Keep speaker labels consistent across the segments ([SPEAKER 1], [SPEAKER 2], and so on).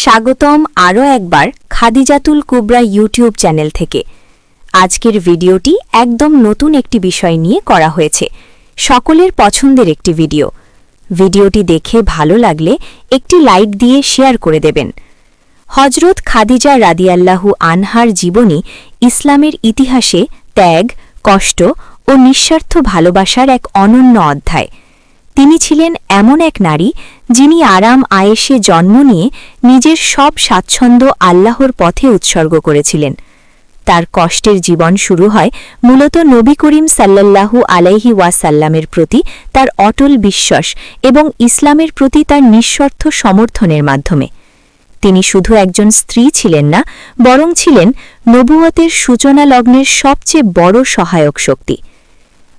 [SPEAKER 1] স্বাগতম আরও একবার খাদিজাতুল কুবরা ইউটিউব চ্যানেল থেকে। আজকের ভিডিওটি একদম নতুন একটি বিষয় নিয়ে করা হয়েছে, সকলের পছন্দের একটি ভিডিও। ভিডিওটি দেখে ভালো লাগলে একটি লাইক দিয়ে শেয়ার করে দেবেন। হজরত খাদিজা রাদিয়াল্লাহু আনহার জীবনী ইসলামের ইতিহাসে ত্যাগ, কষ্ট ও নিঃস্বার্থ ভালোবাসার এক অনন্য অধ্যায়। তিনি ছিলেন এমন এক নারী যিনি আরাম আয়েসে জন্ম নিয়ে নিজের সব স্বাচ্ছন্দ্য আল্লাহর পথে উৎসর্গ করেছিলেন। তার কষ্টের জীবন শুরু হয় মূলত নবী করিম সাল্লাল্লাহু আলাইহি ওয়াসাল্লামের প্রতি তার অটল বিশ্বাস এবং ইসলামের প্রতি তার নিঃস্বার্থ সমর্থনের মাধ্যমে। তিনি শুধু একজন স্ত্রী ছিলেন না, বরং ছিলেন নবুয়তের সূচনা লগ্নের সবচেয়ে বড় সহায়ক শক্তি।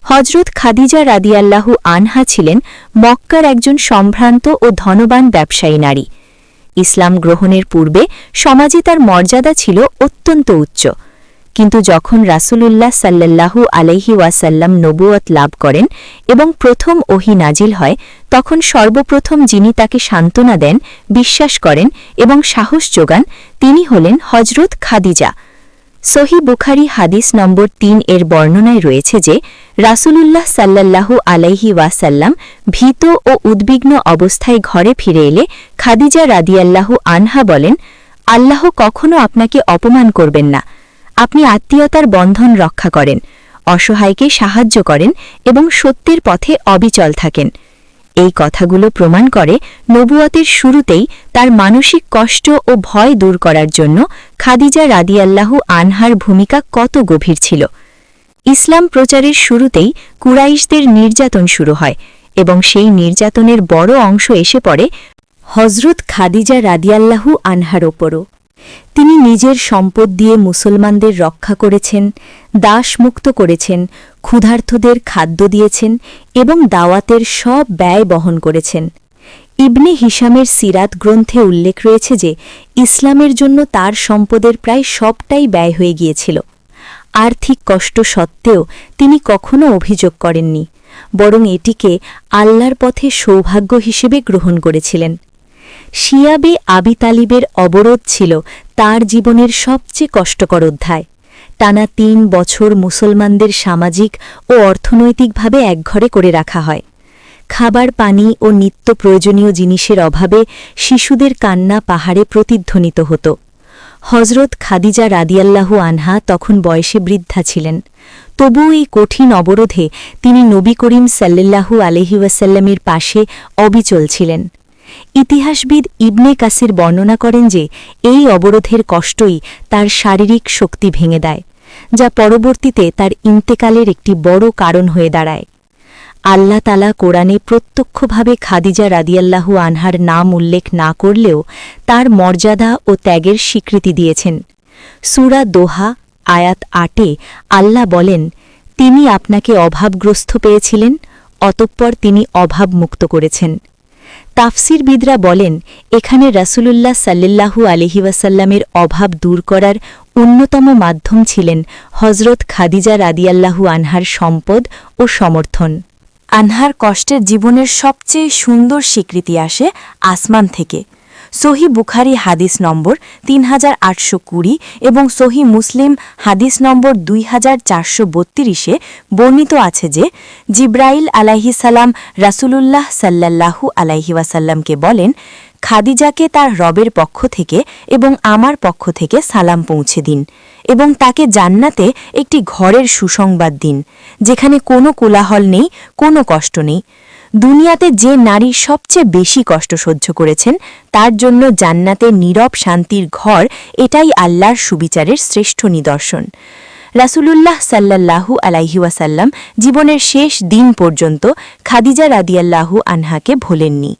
[SPEAKER 1] হজরত খাদিজা রাদিয়াল্লাহু আনহা ছিলেন মক্কার একজন সম্ভ্রান্ত ও ধনবান ব্যবসায়ী নারী। ইসলাম গ্রহণের পূর্বে সমাজে তার মর্যাদা ছিল অত্যন্ত উচ্চ। কিন্তু যখন রাসূলুল্লাহ সাল্লাল্লাহু আলাইহি ওয়াসাল্লাম নবুয়ত লাভ করেন এবং প্রথম ওহি নাজিল হয়, তখন সর্বপ্রথম যিনি তাকে সান্ত্বনা দেন, বিশ্বাস করেন এবং সাহস যোগান, তিনি হলেন হজরত খাদিজা। সহি বুখারি হাদিস নম্বর তিন এর বর্ণনায় রয়েছে যে, রাসূলুল্লাহ সাল্লাল্লাহু আলাইহি ওয়াসাল্লাম ভীত ও উদ্বিগ্ন অবস্থায় ঘরে ফিরে এলে খাদিজা রাদিয়াল্লাহু আনহা বলেন, আল্লাহ কখনো আপনাকে অপমান করবেন না। আপনি আত্মীয়তার বন্ধন রক্ষা করেন, অসহায়কে সাহায্য করেন এবং সত্যের পথে অবিচল থাকেন। এই কথাগুলো প্রমাণ করে নবুয়তের শুরুতেই তার মানসিক কষ্ট ও ভয় দূর করার জন্য খাদিজা রাদিয়াল্লাহু আনহার ভূমিকা কত গভীর ছিল। ইসলাম প্রচারের শুরুতেই কুরাইশদের নির্যাতন শুরু হয় এবং সেই নির্যাতনের বড় অংশ এসে পড়ে হজরত খাদিজা রাদিয়াল্লাহু আনহার ওপরও। তিনি নিজের সম্পদ দিয়ে মুসলমানদের রক্ষা করেছেন, দাসমুক্ত করেছেন ক্ষুধার্থদের খাদ্য দিয়েছেন এবং দাওয়াতের সব ব্যয় বহন করেছেন। ইবনে হিসামের সিরাত গ্রন্থে উল্লেখ রয়েছে যে, ইসলামের জন্য তার সম্পদের প্রায় সবটাই ব্যয় হয়ে গিয়েছিল। আর্থিক কষ্ট সত্ত্বেও তিনি কখনো অভিযোগ করেননি, বরং এটিকে আল্লাহর পথে সৌভাগ্য হিসেবে গ্রহণ করেছিলেন। শিয়াবে আবি তালিবের অবরোধ ছিল তার জীবনের সবচেয়ে কষ্টকর অধ্যায়। টানা তিন বছর মুসলমানদের সামাজিক ও অর্থনৈতিকভাবে একঘরে করে রাখা হয়। খাবার, পানি ও নিত্য প্রয়োজনীয় জিনিসের অভাবে শিশুদের কান্না পাহাড়ে প্রতিধ্বনিত হতো। হজরত খাদিজা রাদিয়াল্লাহু আনহা তখন বয়সে বৃদ্ধা ছিলেন। তবুও এই কঠিন অবরোধে তিনি নবী করিম সাল্লাল্লাহু আলহিউসাল্লামের পাশে অবিচল ছিলেন। ইতিহাসবিদ ইবনে কাসির বর্ণনা করেন যে, এই অবরোধের কষ্টই তার শারীরিক শক্তি ভেঙে দেয়, যা পরবর্তীতে তার ইন্তেকালের একটি বড় কারণ হয়ে দাঁড়ায়। আল্লাহ তালা কোরআনে প্রত্যক্ষভাবে খাদিজা রাদিয়াল্লাহু আনহার নাম উল্লেখ না করলেও তার মর্যাদা ও ত্যাগের স্বীকৃতি দিয়েছেন। সুরা দোহা, আয়াত আটে আল্লাহ বলেন, তিনি আপনাকে অভাবগ্রস্ত পেয়েছিলেন, অতঃপর তিনি অভাব মুক্ত করেছেন। তাফসিরবিদরা বলেন, এখানে রাসুলুল্লাহ সাল্লাল্লাহু আলহিওয়াসাল্লামের অভাব দূর করার অন্যতম মাধ্যম ছিলেন হজরত খাদিজা রাদিয়াল্লাহু আনহার সম্পদ ও সমর্থন। আনহার কষ্টের জীবনের সবচেয়ে সুন্দর স্বীকৃতি আসে আসমান থেকে। সহি বুখারি হাদিস নম্বর তিন হাজার আটশো কুড়ি এবং সহি মুসলিম হাদিস নম্বর দুই হাজার চারশো বত্রিশে বর্ণিত আছে যে জিব্রাইল আলাইহিসাল্লাম রাসূলুল্লাহ সাল্লাল্লাহু আলাইহি ওয়াসাল্লামকে বলেন, খাদিজাকে তার রবের পক্ষ থেকে এবং আমার পক্ষ থেকে সালাম পৌঁছে দিন এবং তাকে জান্নাতে একটি ঘরের সুসংবাদ দিন, যেখানে কোনো কোলাহল নেই, কোনো কষ্ট নেই। দুনিয়াতে যে নারী সবচেয়ে বেশি কষ্ট সহ্য করেছেন, তার জন্য জান্নাতে নীরব শান্তির ঘর, এটাই আল্লাহর সুবিচারের শ্রেষ্ঠ নিদর্শন। রাসূলুল্লাহ সাল্লাল্লাহু আলাইহিওয়াসাল্লাম জীবনের শেষ দিন পর্যন্ত খাদিজা রাদিয়াল্লাহু আনহাকে ভোলেননি।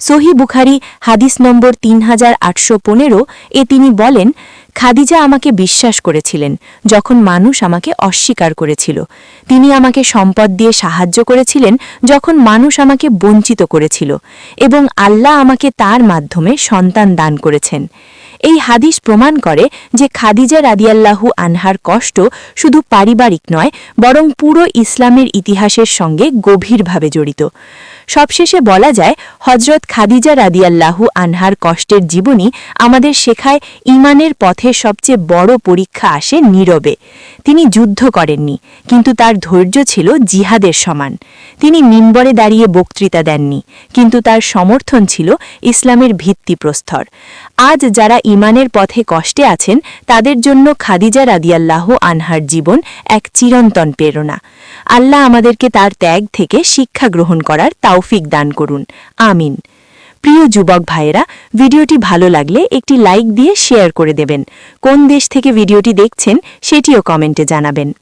[SPEAKER 1] সহি বুখারি হাদিস নম্বর তিন হাজার আটশো পনেরো এ তিনি বলেন খাদিজা আমাকে বিশ্বাস করেছিলেন, যখন মানুষ আমাকে অস্বীকার করেছিল। তিনি আমাকে সম্পদ দিয়ে সাহায্য করেছিলেন, যখন মানুষ আমাকে বঞ্চিত করেছিল এবং আল্লাহ আমাকে তার মাধ্যমে সন্তান দান করেছেন। এই হাদিস প্রমাণ করে যে খাদিজা রাদিয়াল্লাহু আনহার কষ্ট শুধু পারিবারিক নয়, বরং পুরো ইসলামের ইতিহাসের সঙ্গে গভীরভাবে জড়িত। সবশেষে বলা যায় হজরত খাদিজা রাদিয়াল্লাহু আনহার কষ্টের জীবনী আমাদের শেখায় ইমানের পথে সবচেয়ে বড় পরীক্ষা আসে নীরবে। তিনি যুদ্ধ করেননি, কিন্তু তার ধৈর্য ছিল জিহাদের সমান। তিনি মিম্বরে দাঁড়িয়ে বক্তৃতা দেননি, কিন্তু তার সমর্থন ছিল ইসলামের ভিত্তিপ্রস্তর। আজ যারা ইমানের পথে কষ্টে আছেন, তাদের জন্য খাদিজা রাদিয়াল্লাহ আনহার জীবন এক চিরন্তন প্রেরণা। আল্লাহ আমাদেরকে তার ত্যাগ থেকে শিক্ষা গ্রহণ করার তাওফিক দান করুন। আমিন। প্রিয় যুবক ভাইয়েরা, ভিডিওটি ভালো লাগলে একটি লাইক দিয়ে শেয়ার করে দেবেন। কোন দেশ থেকে ভিডিওটি দেখছেন, সেটিও কমেন্টে জানাবেন।